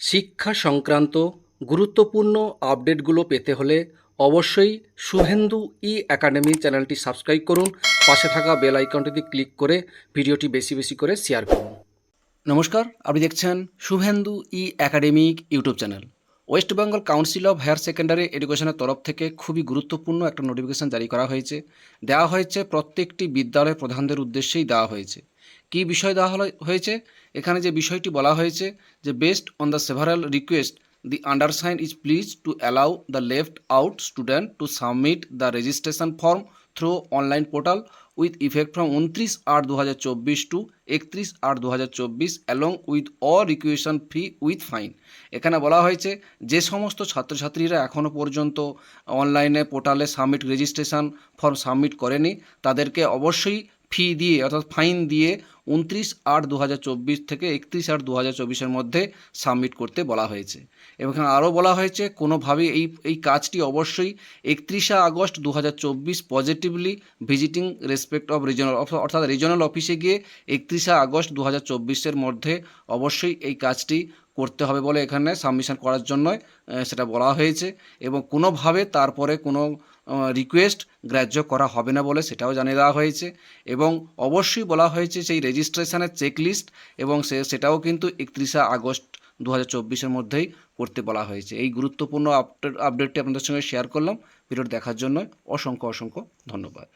শিক্ষা সংক্রান্ত গুরুত্বপূর্ণ আপডেটগুলো পেতে হলে অবশ্যই শুভেন্দু ই অ্যাকাডেমি চ্যানেলটি সাবস্ক্রাইব করুন। পাশে থাকা বেল আইকনটিতে ক্লিক করে ভিডিওটি বেশি বেশি করে শেয়ার করুন। নমস্কার, আপনি দেখছেন Suvendu E academic YouTube channel. West Bengal council of higher secondary এডুকেশনের তরফ থেকে খুবই গুরুত্বপূর্ণ একটা নোটিফিকেশন জারি করা হয়েছে। দেওয়া হয়েছে, প্রত্যেকটি বিদ্যালয় প্রধানদের উদ্দেশ্যেই দেওয়া হয়েছে। কী বিষয় দেওয়া হয়েছে? এখানে যে বিষয়টি বলা হয়েছে যে based on the several request the undersign is please to allow the left out student to submit the registration form through online portal with effect from উনত্রিশ আট দু হাজার চব্বিশ টু একত্রিশ আট দু হাজার চব্বিশ along with a requisition fee with fine এখানে বলা হয়েছে, যে সমস্ত ছাত্রছাত্রীরা এখনও পর্যন্ত অনলাইনে পোর্টালে সাবমিট রেজিস্ট্রেশন ফর্ম সাবমিট করেনি, তাদেরকে অবশ্যই ফি দিয়ে, অর্থাৎ ফাইন দিয়ে উনত্রিশ আট দু থেকে একত্রিশ আট দু হাজার মধ্যে সাবমিট করতে বলা হয়েছে। এবং আরও বলা হয়েছে কোনোভাবে এই এই কাজটি অবশ্যই একত্রিশে আগস্ট দু হাজার চব্বিশ positively visiting respect of regional অর্থাৎ রিজনাল অফিসে গিয়ে একত্রিশে আগস্ট দু হাজার মধ্যে অবশ্যই এই কাজটি করতে হবে বলে এখানে সাবমিশন করার জন্য সেটা বলা হয়েছে এবং কোনোভাবে তারপরে কোনো রিকোয়েস্ট গ্রাহ্য করা হবে না বলে সেটাও জানিয়ে দেওয়া হয়েছে এবং অবশ্যই বলা হয়েছে সেই রেজিস্ট্রেশনের চেকলিস্ট এবং সে, সেটাও কিন্তু একত্রিশে আগস্ট দু হাজার মধ্যেই করতে বলা হয়েছে। এই গুরুত্বপূর্ণ আপডেট আপডেটটি আপনাদের সঙ্গে শেয়ার করলাম। ভিডিওটি দেখার জন্য অসংখ্য অসংখ্য ধন্যবাদ।